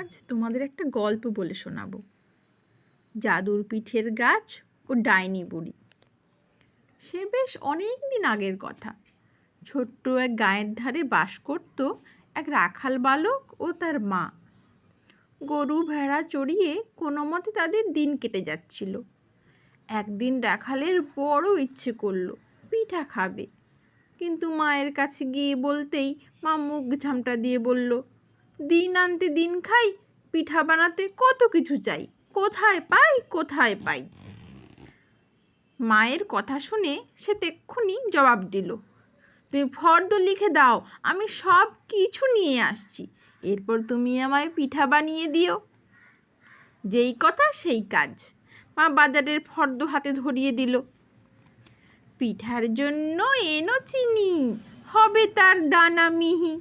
আজ তোমাদের একটা গল্প বলে শোনাবো। জাদুর পিঠের গাছ ও ডাইনি বুড়ি। সে বেশ অনেক দিন আগের কথা। ছোট্ট এক গায়ের ধারে বাস করত এক রাখাল বালক ও তার মা। গরু ভেড়া চড়িয়ে কোনো মতে তাদের দিন কেটে যাচ্ছিল। একদিন রাখালের বড় ইচ্ছে করল, পিঠা খাবে। কিন্তু মায়ের কাছে গিয়ে বলতেই মা মুখ ঝামটা দিয়ে বলল দিন আনতে দিন খাই, পিঠা বানাতে কত কিছু চাই, কোথায় পাই কোথায় পাই। মায়ের কথা শুনে সে তেক্ষুনি জবাব দিল, তুমি ফর্দ লিখে দাও, আমি সব কিছু নিয়ে আসছি, এরপর তুমি আমায় পিঠা বানিয়ে দিও। যেই কথা সেই কাজ, মা বাজারের ফর্দ হাতে ধরিয়ে দিল, পিঠার জন্য এনো চিনি, হবে তার দানা মিহি,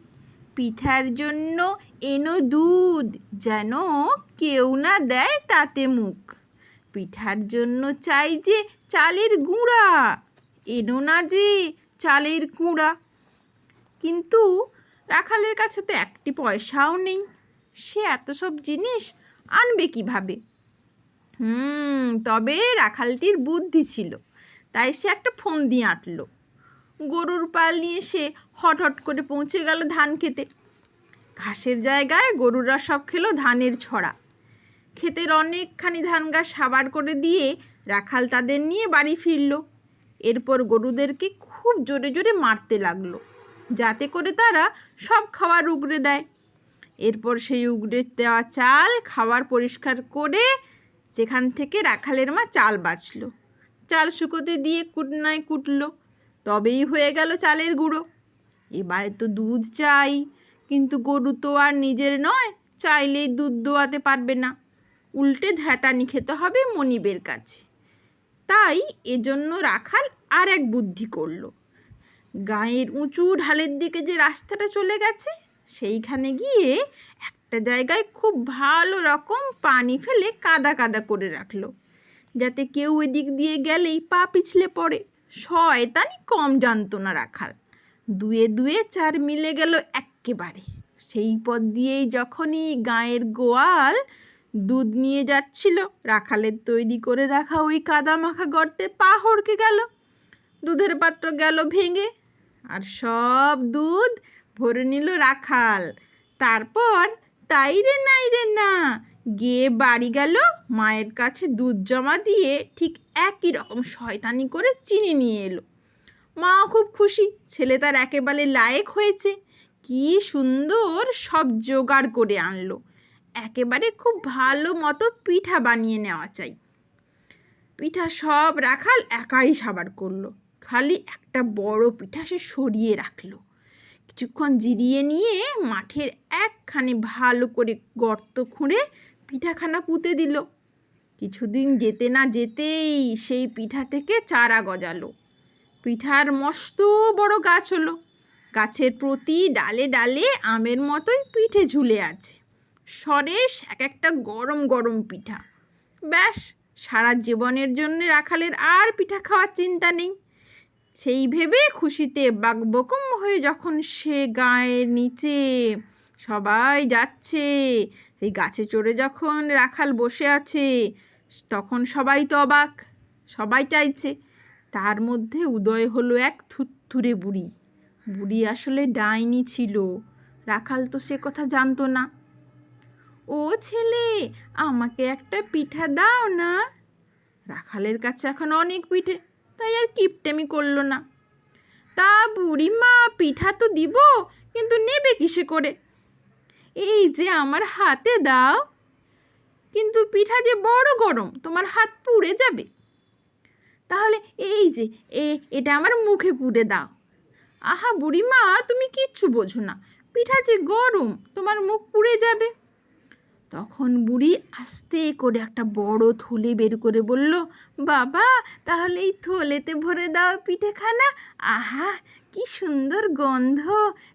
পিঠার জন্য এনো দুধ যেন কেউ না দেয় তাতে মুখ। পিঠার জন্য চাই যে চালের গুঁড়া। এনো না যে চালের কুঁড়া কিন্তু রাখালের কাছে তো একটি পয়সাও নেই। সে এত সব জিনিস আনবে কীভাবে? হুম, তবে রাখালটির বুদ্ধি ছিল। তাই সে একটা ফোন দিয়ে আঁটলো। গরুর পাল নিয়ে সে হট হট করে পৌঁছে গেল ধান খেতে। ঘাসের জায়গায় গরুরা সব খেলো ধানের ছড়া। ক্ষেতের অনেকখানি ধান গাছ সাবার করে দিয়ে রাখাল তাদের নিয়ে বাড়ি ফিরল। এরপর গরুদেরকে খুব জোরে জোরে মারতে লাগল, যাতে করে তারা সব খাবার উগড়ে দেয়। এরপর সেই উগড়ে দেওয়া চাল খাবার পরিষ্কার করে সেখান থেকে রাখালের মা চাল বাছলো চাল শুকোতে দিয়ে কুটনায় কুটলো, তবেই হয়ে গেল চালের গুঁড়ো। এবারে তো দুধ চাই কিন্তু গরু তো আর নিজের নয়, চাইলেই দুধ দোয়াতে পারবে না। উল্টে ধ্যাতানি খেতে হবে মনিবের কাছে। তাই এজন্য রাখাল আর এক বুদ্ধি করল। গায়ের উঁচু ঢালের দিকে যে রাস্তাটা চলে গেছে, সেইখানে গিয়ে একটা জায়গায় খুব ভালো রকম পানি ফেলে কাদা কাদা করে রাখল, যাতে কেউ এদিক দিয়ে গেলেই পা পিছলে পড়ে। শয়তানি কম জানতো না রাখাল। দুয়ে দুয়ে চার মিলে গেল এক্কেবারে সেই পথ দিয়েই যখনই গায়ের গোয়াল দুধ নিয়ে যাচ্ছিল, রাখালের তৈরি করে রাখা ওই কাদা মাখা গর্তে পা হড়কে গেল। দুধের পাত্র গেল ভেঙে, আর সব দুধ ভরে নিল রাখাল। তারপর, তাই রে, নাই রে, না। গিয়ে বাড়ি গেল, মায়ের কাছে দুধ জমা দিয়ে ঠিক একই রকম শয়তানি করে চিনি নিয়ে এলো। মাও খুব খুশি, ছেলে তার একেবারে লায়েক হয়েছে। কি সুন্দর সব জোগাড় করে আনলো। একেবারে খুব ভালো মতো পিঠা বানিয়ে নেওয়া চাই। পিঠা সব রাখাল একাই সাবার করল। খালি একটা বড় পিঠা সে সরিয়ে রাখল। কিছুক্ষণ জিরিয়ে নিয়ে মাঠের একখানি ভালো করে গর্ত খুঁড়ে পিঠাখানা পুঁতে দিল। কিছুদিন যেতে না যেতেই সেই পিঠা থেকে চারা গজালো। পিঠার মস্ত বড় গাছ হলো। গাছের প্রতি ডালে ডালে আমের মতোই পিঠে ঝুলে আছে। সরেশ এক একটা গরম গরম পিঠা। ব্যাস, সারা জীবনের জন্য রাখালের আর পিঠা খাওয়ার চিন্তা নেই। সেই ভেবে খুশিতে বাকবকুম হয়ে যখন সে গায়ের নিচে সবাই যাচ্ছে, সেই গাছে চড়ে যখন রাখাল বসে আছে, তখন সবাই তো অবাক, সবাই চাইছে। তার মধ্যে উদয় হলো এক থুত্থুরে বুড়ি। বুড়ি আসলে ডাইনি ছিল। রাখাল তো সে কথা জানতো না। ও ছেলে, আমাকে একটা পিঠা দাও না? রাখালের কাছে এখন অনেক পিঠে, তাই আর কিপটেমি করল না। তা বুড়িমা পিঠা তো দিব, কিন্তু নেবে কিসে করে? এই যে আমার হাতে দাও, কিন্তু পিঠা যে বড় গরম, তোমার হাত পুড়ে যাবে। তাহলে এই যে, এ, এটা আমার মুখে পুড়ে দাও। আহা বুড়িমা, তুমি কিচ্ছু বোঝো না। পিঠা যে গরম, তোমার মুখ পুড়ে যাবে। তখন বুড়ি আস্তে করে একটা বড় থলে বের করে বলল, বাবা, তাহলে এই থলেতে ভরে দাও পিঠেখানা। আহা, কি সুন্দর গন্ধ।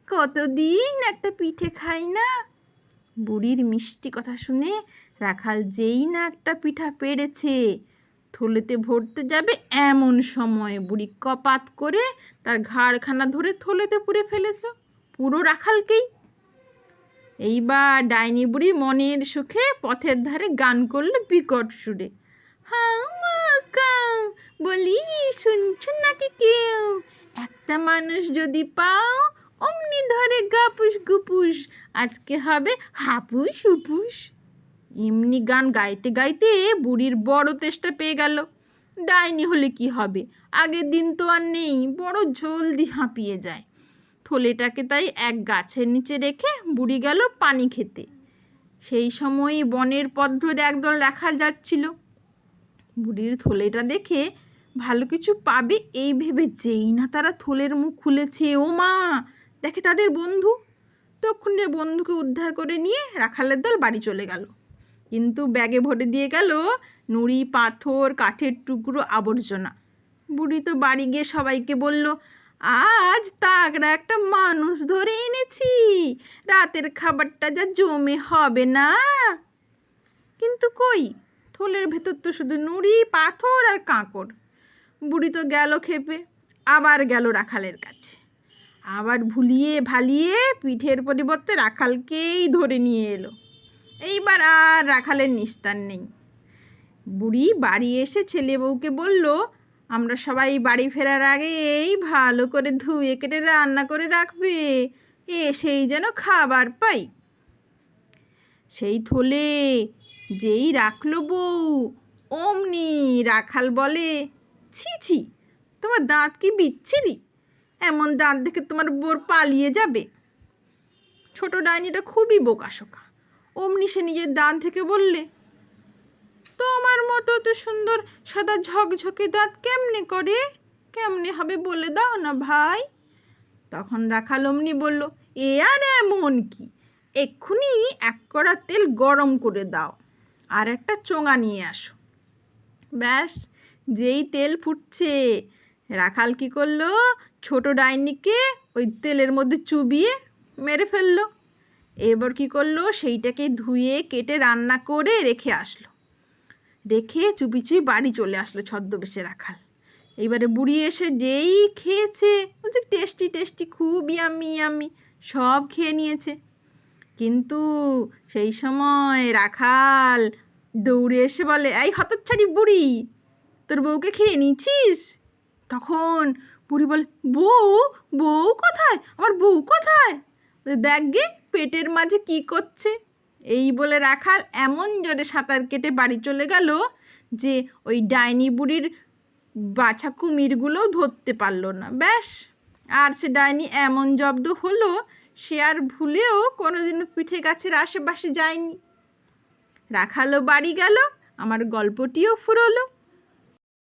কতদিন একটা পিঠে খাই না? বুড়ির মিষ্টি কথা শুনে রাখাল যেই না একটা পিঠা পেরেছে থলেতে ভরতে যাবে, এমন সময় বুড়ি কপাত করে তার ঘাড়খানা ধরে থলেতে পুরে ফেলেছিল পুরো রাখালকেই। এইবার ডাইনি বুড়ি মনের সুখে পথের ধারে গান করল বিকট সুরে। বলি শুনছো নাকি কেউ? একটা মানুষ যদি পাও, অমনি ধরে গাপুস গুপুস। আজকে হবে হাপুস হুপুস এমনি গান গাইতে গাইতে বুড়ির বড় তেষ্টা পেয়ে গেল। ডাইনি হলে কি হবে? আগের দিন তো আর নেই, বড় জলদি হাঁপিয়ে যায়। থলেটাকে তাই এক গাছের নিচে রেখে বুড়ি গেল পানি খেতে। সেই সময়ই বনের পথ ধরে একদল রাখাল যাচ্ছিল। বুড়ির থলেটা দেখে ভালো কিছু পাবে এই ভেবে যেই না তারা থলের মুখ খুলেছে, ও মা, দেখে তাদের বন্ধু। তক্ষুনি বন্ধুকে উদ্ধার করে নিয়ে রাখালের দল বাড়ি চলে গেল। কিন্তু ব্যাগে ভরে দিয়ে গেল নুড়ি, পাথর, কাঠের টুকরো, আবর্জনা। বুড়ি তো বাড়ি গিয়ে সবাইকে বলল, আজ তাগড়া একটা মানুষ ধরে এনেছি, রাতের খাবারটা যা জমে হবে না। কিন্তু কই? থলের ভেতর তো শুধু নুড়ি, পাথর আর কাঁকড়। বুড়ি তো গেল খেপে, আবার গেল রাখালের কাছে। আবার ভুলিয়ে ভালিয়ে পিঠের পরিবর্তে রাখালকেই ধরে নিয়ে এলো। এইবার আর রাখালের নিস্তার নেই। বুড়ি বাড়ি এসে ছেলে বউকে বলল, আমরা সবাই বাড়ি ফেরার আগে এই ভালো করে ধুয়ে কেটে রান্না করে রাখবে এ সেই যেন খাবার পাই। সেই থলে যেই রাখল বউ, অমনি রাখাল বলে, ছি ছি, তোমার দাঁত কি বিচ্ছিরি? এমন দাঁত দেখে তোমার বোর পালিয়ে যাবে। ছোট ডাইনিটা খুবই বোকাশোকা অমনি সে নিজের দাঁত থেকে বললে, তোমার মতো তো সুন্দর সাদা ঝকঝকে দাঁত কেমনে করে? কেমনে হবে বলে দাও না ভাই? তখন রাখাল অমনি বলল, এ আর এমন কি? এক্ষুনি এক কড়া তেল গরম করে দাও আর একটা চোঙা নিয়ে আসো। ব্যাস, যেই তেল ফুটছে, রাখাল কি করল? ছোট ডাইনিকে ওই তেলের মধ্যে চুবিয়ে মেরে ফেলল। এবার কি করল? সেইটাকে ধুয়ে, কেটে, রান্না করে রেখে আসলো। রেখে চুপি চুপি বাড়ি চলে আসলো ছদ্মবেশে রাখাল। এইবারে বুড়ি এসে যেই খেয়েছে, বলছে টেস্টি টেস্টি, খুব ইয়ামি ইয়ামি, সব খেয়ে নিয়েছে। কিন্তু সেই সময় রাখাল দৌড়ে এসে বলে, এই হতচ্ছাড়ি বুড়ি, তোর বউকে খেয়ে নিয়েছিস? তখন বুড়ি বলে, বউ বউ কোথায়? আমার বউ কোথায়? দেখ গে, পেটের মাঝে কি করছে? এই বলে রাখাল এমন জোরে সাঁতার কেটে বাড়ি চলে গেল যে ওই ডাইনি বুড়ির বাছা কুমিরগুলোও ধরতে পারল না। ব্যাস, আর সে ডাইনি এমন জব্দ হলো সে আর ভুলেও কোনোদিনও পিঠে গাছের আশেপাশে যায়নি। রাখালো বাড়ি গেল, আমার গল্পটিও ফুরোলো।